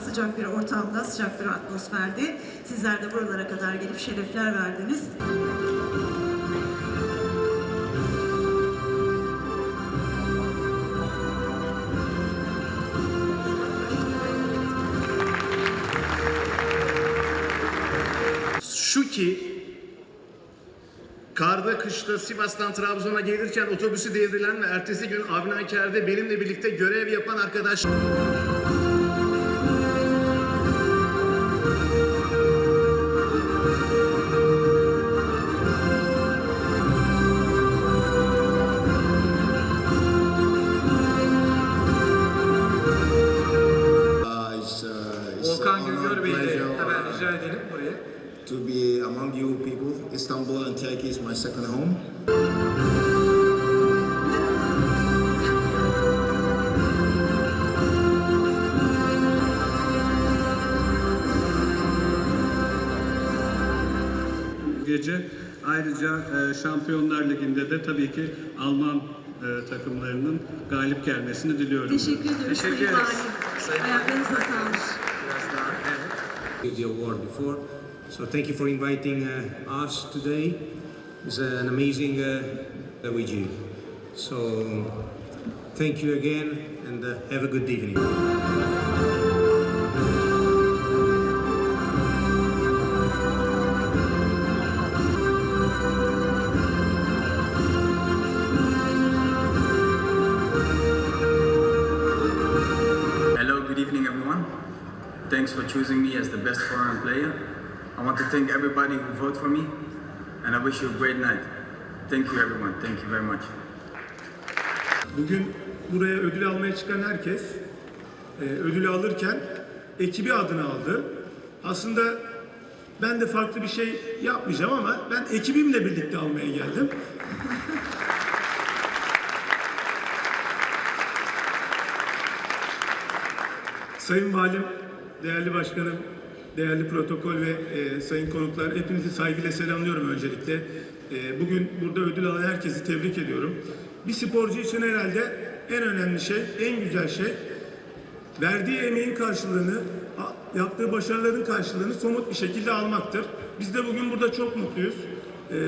sıcak bir ortamda, sıcak bir atmosferde sizler de buralara kadar gelip şerefler verdiniz. Şu ki karda kışta Sivas'tan Trabzon'a gelirken otobüsü devrilen ve ertesi gün Avnaker'de benimle birlikte görev yapan arkadaş rica edelim buraya. to be among you people. Istanbul and Turkey is my second home. Bu gece ayrıca e, Şampiyonlar Ligi'nde de tabii ki Alman e, takımlarının galip gelmesini diliyorum. Teşekkür ediyoruz Teşekkür Sayın ederiz. Valim. Sayın Ayaklarınıza sağlık. The award before. So thank you for inviting uh, us today. It's an amazing uh, we do. So thank you again and uh, have a good evening. Thanks for choosing me as the best foreign player. I want to thank everybody who voted for me, and I wish you a great night. Thank you, everyone. Thank you very much. Bugün buraya ödül almaya çıkan herkes e, ödülü alırken ekibi adına aldı. Aslında ben de farklı bir şey yapmayacağım ama ben ekibimle birlikte almaya geldim. Sayın Valim, değerli başkanım, değerli protokol ve e, sayın konuklar hepinizi saygıyla selamlıyorum öncelikle. E, bugün burada ödül alan herkesi tebrik ediyorum. Bir sporcu için herhalde en önemli şey, en güzel şey verdiği emeğin karşılığını, yaptığı başarıların karşılığını somut bir şekilde almaktır. Biz de bugün burada çok mutluyuz. E,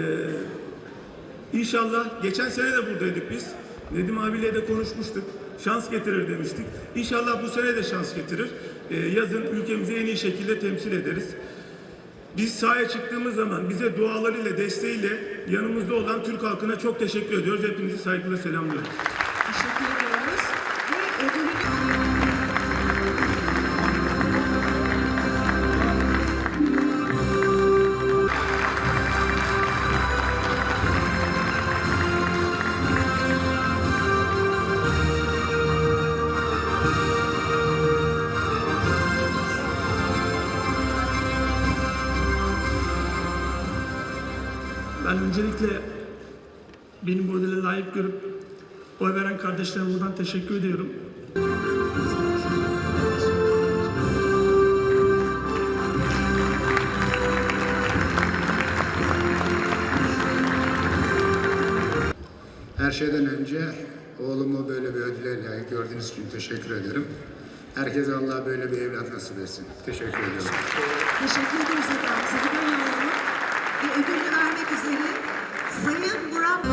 İnşallah geçen sene de buradaydık biz. Nedim abiyle de konuşmuştuk. Şans getirir demiştik. İnşallah bu sene de şans getirir. Ee, yazın ülkemizi en iyi şekilde temsil ederiz. Biz sahaya çıktığımız zaman bize dualarıyla, desteğiyle yanımızda olan Türk halkına çok teşekkür ediyoruz. Hepinizi saygıyla selamlıyorum. Teşekkür ediyoruz. Ve ödülünü Ben öncelikle benim bu ödüle layık görüp oy veren kardeşlerime buradan teşekkür ediyorum. Her şeyden önce oğlumu böyle bir ödüle layık gördüğünüz için teşekkür ederim. Herkese Allah böyle bir evlat nasip etsin. Teşekkür ediyorum. teşekkür ederiz efendim. Sizi böyle alalım. Sayın Burak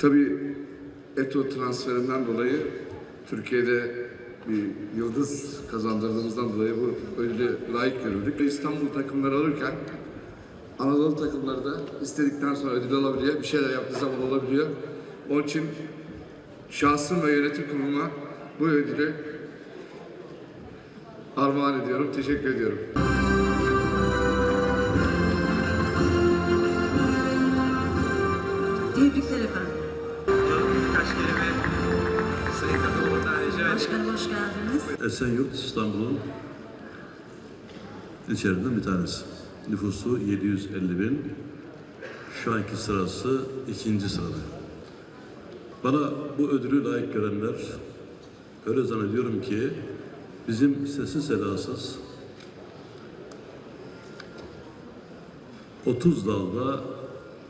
Tabii Eto transferinden dolayı Türkiye'de bir yıldız kazandırdığımızdan dolayı bu ödülü layık görüldük. İstanbul takımları alırken Anadolu takımları da istedikten sonra ödül alabiliyor. Bir şeyler yaptığı zaman olabiliyor. Onun için şahsım ve yönetim kuruluma bu ödülü armağan ediyorum. Teşekkür ediyorum. tebrikler efendim. Birkaç kelime Sayın rica. Başkanım hoş geldiniz. Esenyurt İstanbul'un içerisinden bir tanesi. Nüfusu 750 bin. Şu anki sırası ikinci sırada. Bana bu ödülü layık görenler öyle zannediyorum ki bizim sessiz sedasız 30 dalda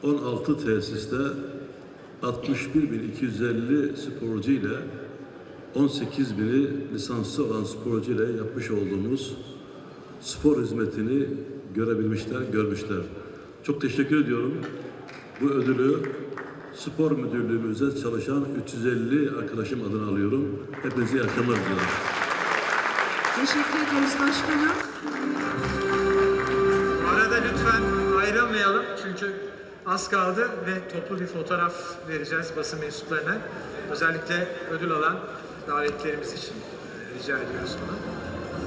16 tesiste 61.250 sporcu ile 18.000'i lisanslı olan sporcu ile yapmış olduğumuz spor hizmetini görebilmişler, görmüşler. Çok teşekkür ediyorum. Bu ödülü spor müdürlüğümüzde çalışan 350 arkadaşım adına alıyorum. Hepinize iyi akşamlar diliyorum. Teşekkür ediyoruz başkanım. Arada lütfen ayrılmayalım çünkü az kaldı ve toplu bir fotoğraf vereceğiz basın mensuplarına. Özellikle ödül alan davetlerimiz için e, rica ediyoruz bunu.